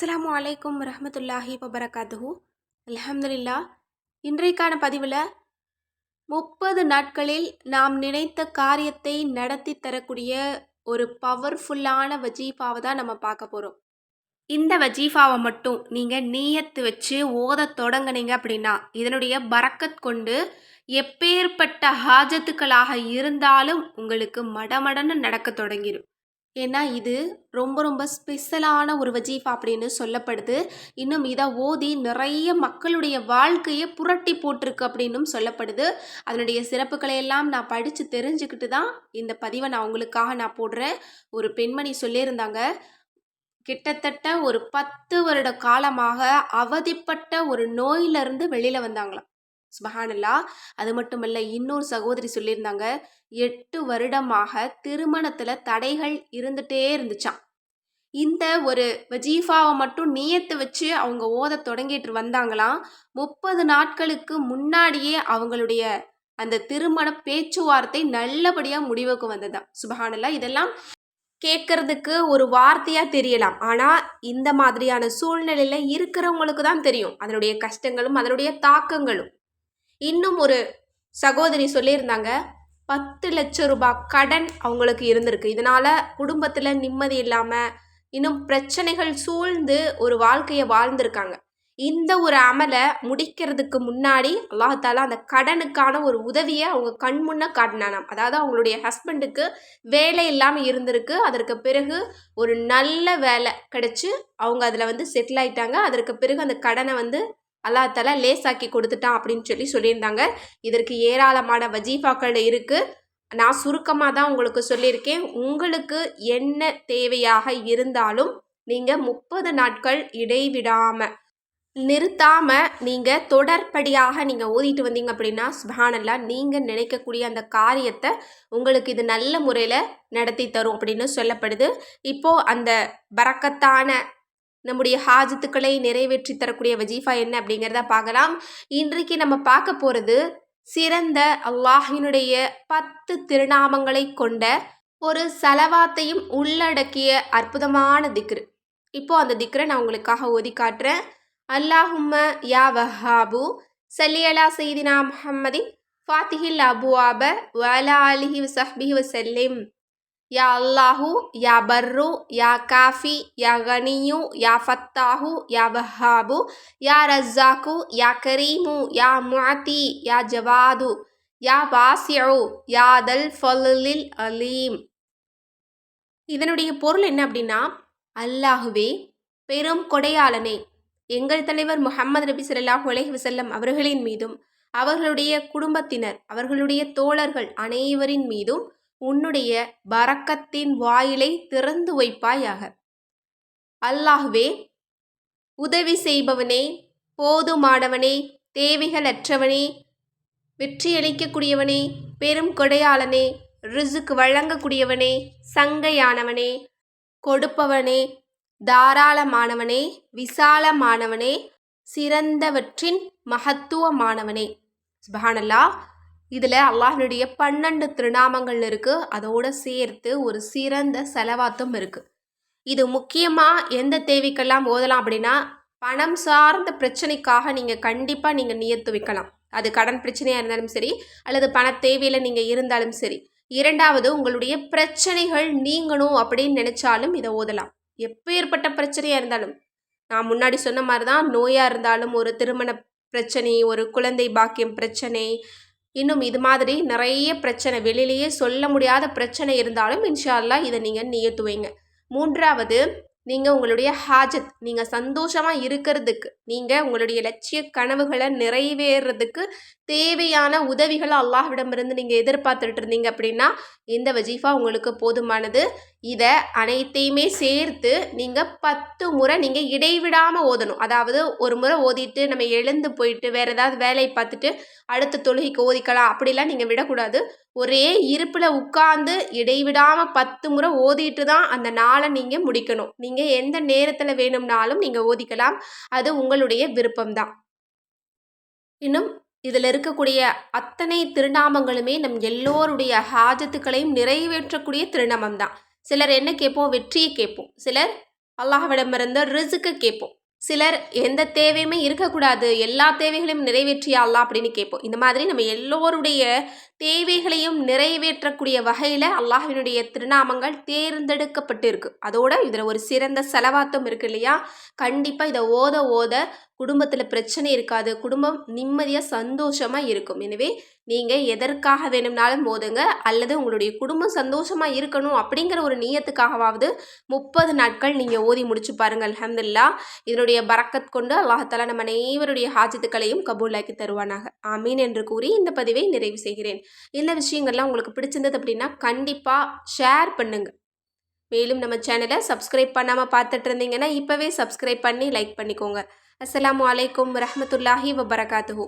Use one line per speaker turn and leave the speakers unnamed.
அஸ்லாம் அலைக்கும் ரஹமத்துல்லாஹி வபரகாத்துஹு. அலமதுல்லா இன்றைக்கான பதிவில் முப்பது நாட்களில் நாம் நினைத்த காரியத்தை நடத்தி தரக்கூடிய ஒரு பவர்ஃபுல்லான வஜீஃபாவை தான் நம்ம பார்க்க போகிறோம் இந்த வஜீஃபாவை மட்டும் நீங்கள் நீயத்து வச்சு ஓத தொடங்குனீங்க அப்படின்னா இதனுடைய பறக்கத் கொண்டு எப்பேற்பட்ட ஹாஜத்துக்களாக இருந்தாலும் உங்களுக்கு மடமடன்னு நடக்க தொடங்கிடும் ஏன்னா இது ரொம்ப ரொம்ப ஸ்பெஷலான ஒரு வஜீஃபா அப்படின்னு சொல்லப்படுது. இன்னும் இதை ஓதி நிறைய மக்களுடைய வாழ்க்கையை புரட்டி போட்டிருக்கு அப்படின்னும் சொல்லப்படுது. அதனுடைய சிறப்புகளை எல்லாம் நான் படித்து தெரிஞ்சுக்கிட்டு தான் இந்த பதிவை நான் உங்களுக்காக நான் போடுறேன். ஒரு பெண்மணி சொல்லியிருந்தாங்க கிட்டத்தட்ட ஒரு பத்து வருட காலமாக அவதிப்பட்ட ஒரு நோயிலிருந்து வெளியில் வந்தாங்களாம். சுபஹானல்லா. அது மட்டும் இல்லை இன்னொரு சகோதரி சொல்லியிருந்தாங்க எட்டு வருடமாக திருமணத்தில் தடைகள் இருந்துகிட்டே இருந்துச்சாம். இந்த ஒரு வஜீஃபாவை மட்டும் நியத்து வச்சு அவங்க ஓத தொடங்கிட்டு வந்தாங்களாம். முப்பது நாட்களுக்கு முன்னாடியே அவங்களுடைய அந்த திருமண பேச்சுவார்த்தை நல்லபடியாக முடிவுக்கு வந்ததா சுபஹானல்லா இதெல்லாம் கேட்கறதுக்கு ஒரு வார்த்தையாக தெரியலாம். ஆனால் இந்த மாதிரியான சூழ்நிலையில் இருக்கிறவங்களுக்கு தான் தெரியும். அதனுடைய கஷ்டங்களும் அதனுடைய தாக்கங்களும். இன்னும் ஒரு சகோதரி சொல்லியிருந்தாங்க பத்து லட்சம் ரூபாய் கடன் அவங்களுக்கு இருந்திருக்கு. இதனால் குடும்பத்தில் நிம்மதி இல்லாமல் இன்னும் பிரச்சனைகள் சூழ்ந்து ஒரு வாழ்க்கையை வாழ்ந்திருக்காங்க. இந்த ஒரு அமலை முடிக்கிறதுக்கு முன்னாடி அல்லாஹாலா அந்த கடனுக்கான ஒரு உதவியை அவங்க கண் முன்னே காட்டினானாம். அதாவது அவங்களுடைய ஹஸ்பண்டுக்கு வேலை இல்லாமல் இருந்திருக்கு. அதற்கு பிறகு ஒரு நல்ல வேலை கிடச்சி அவங்க அதில் வந்து செட்டில் ஆயிட்டாங்க. அதற்கு பிறகு அந்த கடனை வந்து அல்லா தலா லேசாக்கி கொடுத்துட்டான் அப்படின்னு சொல்லி சொல்லியிருந்தாங்க. இதற்கு ஏராளமான வஜீஃபாக்கள் இருக்குது நான் சுருக்கமாக தான் உங்களுக்கு சொல்லியிருக்கேன். உங்களுக்கு என்ன தேவையாக இருந்தாலும் நீங்கள் முப்பது நாட்கள் இடைவிடாமல் நிறுத்தாமல் நீங்கள் தொடர்படியாக நீங்கள் ஓதிட்டு வந்தீங்க அப்படின்னா சுபானல்லா நீங்கள் நினைக்கக்கூடிய அந்த காரியத்தை உங்களுக்கு இது நல்ல முறையில் நடத்தி தரும் அப்படின்னு சொல்லப்படுது. இப்போது அந்த பறக்கத்தான நம்முடைய ஹாஜத்துக்களை நிறைவேற்றி தரக்கூடிய வஜீஃபா என்ன அப்படிங்கிறத பார்க்கலாம். இன்றைக்கு நம்ம பார்க்க போகிறது சிறந்த அல்லாஹினுடைய பத்து திருநாமங்களை கொண்ட ஒரு செலவாத்தையும் உள்ளடக்கிய அற்புதமான திக்ரு. இப்போ அந்த திக்ரை நான் உங்களுக்காக ஓதி காட்டுறேன். அல்லாஹும்ம யா வஹாபு சல்லியலா செய்தினா முஹம்மதின் ஃபாத்திஹில் அபுவாப வலா அலிஹி வசஹ்பிஹி வசல்லிம் யா அல்லாஹு யா பர்ரு யா காஃபி யா கனியு யா ஃபத்தாஹு யா வஹாபு யா ரஸ்ஸாக்கு யா கரீமு யா முஅத்தி யா ஜவாது யா வாசியு யா தல் ஃபலில் அலீம். இதனுடைய பொருள் என்ன அப்படின்னா அல்லாஹுவே பெரும் கொடையாளனே. எங்கள் தலைவர் முகமது நபி சொல்லாஹ் உலகி வசல்லம் அவர்களின் மீதும் அவர்களுடைய குடும்பத்தினர் அவர்களுடைய தோழர்கள் அனைவரின் மீதும் உன்னுடைய பறக்கத்தின் வாயிலை திறந்து வைப்பாயாக. அல்லாஹ்வே உதவி செய்பவனே போதுமானவனே தேவைகளற்றவனே வெற்றியளிக்கக்கூடியவனே பெரும் கொடையாளனே ரிசுக்கு வழங்கக்கூடியவனே சங்கையானவனே கொடுப்பவனே தாராளமானவனே விசாலமானவனே சிறந்தவற்றின் மகத்துவமானவனே. சுபஹானல்லா இதில் அல்லாஹனுடைய பன்னெண்டு திருநாமங்கள் இருக்குது அதோடு சேர்த்து ஒரு சிறந்த செலவாத்தும் இருக்குது இது முக்கியமாக எந்த தேவைக்கெல்லாம் ஓதலாம் அப்படின்னா பணம் சார்ந்த பிரச்சனைக்காக நீங்கள் கண்டிப்பாக நீங்கள் நியத்து வைக்கலாம். அது கடன் பிரச்சனையாக இருந்தாலும் சரி அல்லது பண தேவையில் நீங்கள் இருந்தாலும் சரி. இரண்டாவது உங்களுடைய பிரச்சனைகள் நீங்கணும் அப்படின்னு நினச்சாலும் இதை ஓதலாம். எப்பேற்பட்ட பிரச்சனையாக இருந்தாலும். நான் முன்னாடி சொன்ன மாதிரி தான் நோயாக இருந்தாலும் ஒரு திருமண பிரச்சனை ஒரு குழந்தை பாக்கியம் பிரச்சனை இன்னும் இது மாதிரி நிறைய பிரச்சனை வெளியிலேயே சொல்ல முடியாத பிரச்சனை இருந்தாலும் இன்ஷால்லா இதை நீங்கள் நியத்துவீங்க. மூன்றாவது நீங்கள் உங்களுடைய ஹாஜத் நீங்கள் சந்தோஷமாக இருக்கிறதுக்கு நீங்கள் உங்களுடைய லட்சிய கனவுகளை நிறைவேறதுக்கு தேவையான உதவிகளை அல்லாஹ்விடமிருந்து நீங்கள் எதிர்பார்த்துட்டு இருந்தீங்க அப்படின்னா இந்த வஜீஃபா உங்களுக்கு போதுமானது. இதை அனைத்தையுமே சேர்த்து நீங்கள் பத்து முறை நீங்கள் இடைவிடாமல் ஓதணும். அதாவது ஒரு முறை ஓதிட்டு நம்ம எழுந்து போயிட்டு வேறு ஏதாவது வேலையை பார்த்துட்டு அடுத்த தொழுகைக்கு ஓதிக்கலாம். அப்படிலாம் நீங்கள் விடக்கூடாது. ஒரே இருப்பில் உட்காந்து இடைவிடாமல் பத்து முறை ஓதிட்டு தான் அந்த நாளை நீங்கள் முடிக்கணும். நீங்கள் எந்த நேரத்தில் வேணும்னாலும் நீங்கள் ஓதிக்கலாம். அது உங்களுடைய விருப்பம்தான் இன்னும் இதில் இருக்கக்கூடிய அத்தனை திருநாமங்களுமே நம் எல்லோருடைய ஹாஜத்துக்களையும் நிறைவேற்றக்கூடிய திருநாமம் தான். சிலர் என்ன கேட்போம்? வெற்றியை கேட்போம். சிலர் அல்லாஹ்விடமிருந்து ரிசுக்கு கேட்போம். சிலர் எந்த தேவையுமே இருக்கக்கூடாது. எல்லா தேவைகளையும் நிறைவேற்றியா அல்லாஹ் அப்படின்னு கேட்போம். இந்த மாதிரி நம்ம எல்லோருடைய தேவைகளையும் நிறைவேற்றக்கூடிய வகையில் அல்லாஹினுடைய திருநாமங்கள் தேர்ந்தெடுக்கப்பட்டிருக்கு. அதோட இதில் ஒரு சிறந்த செலவாத்தம் இருக்கு இல்லையா? கண்டிப்பாக இதை ஓத ஓத குடும்பத்தில் பிரச்சனை இருக்காது. குடும்பம் நிம்மதியாக சந்தோஷமாக இருக்கும். எனவே நீங்கள் எதற்காக வேணும்னாலும் ஓதுங்க. அல்லது உங்களுடைய குடும்பம் சந்தோஷமாக இருக்கணும் அப்படிங்கிற ஒரு நீயத்துக்காகவாவது முப்பது நாட்கள் நீங்கள் ஓதி முடிச்சு பாருங்கள் அஹமதுல்லா இதனுடைய பறக்கத் கொண்டு அல்லாஹாலா நம்ம அனைவருடைய ஹாஜத்துக்களையும் கபூலாக்கி தருவானாக. ஆமீன் என்று கூறி இந்த பதிவை நிறைவு செய்கிறேன். இந்த விஷயங்கள்லாம் உங்களுக்கு பிடிச்சிருந்தது அப்படின்னா கண்டிப்பாக ஷேர் பண்ணுங்கள் மேலும் நம்ம சேனலை சப்ஸ்கிரைப் பண்ணாமல் பார்த்துட்டு இருந்தீங்கன்னா இப்போவே சப்ஸ்கிரைப் பண்ணி லைக் பண்ணிக்கோங்க. அஸ்லாம் அலைக்கும் வரமத்துல்லாஹி வபரகாத்துஹூ.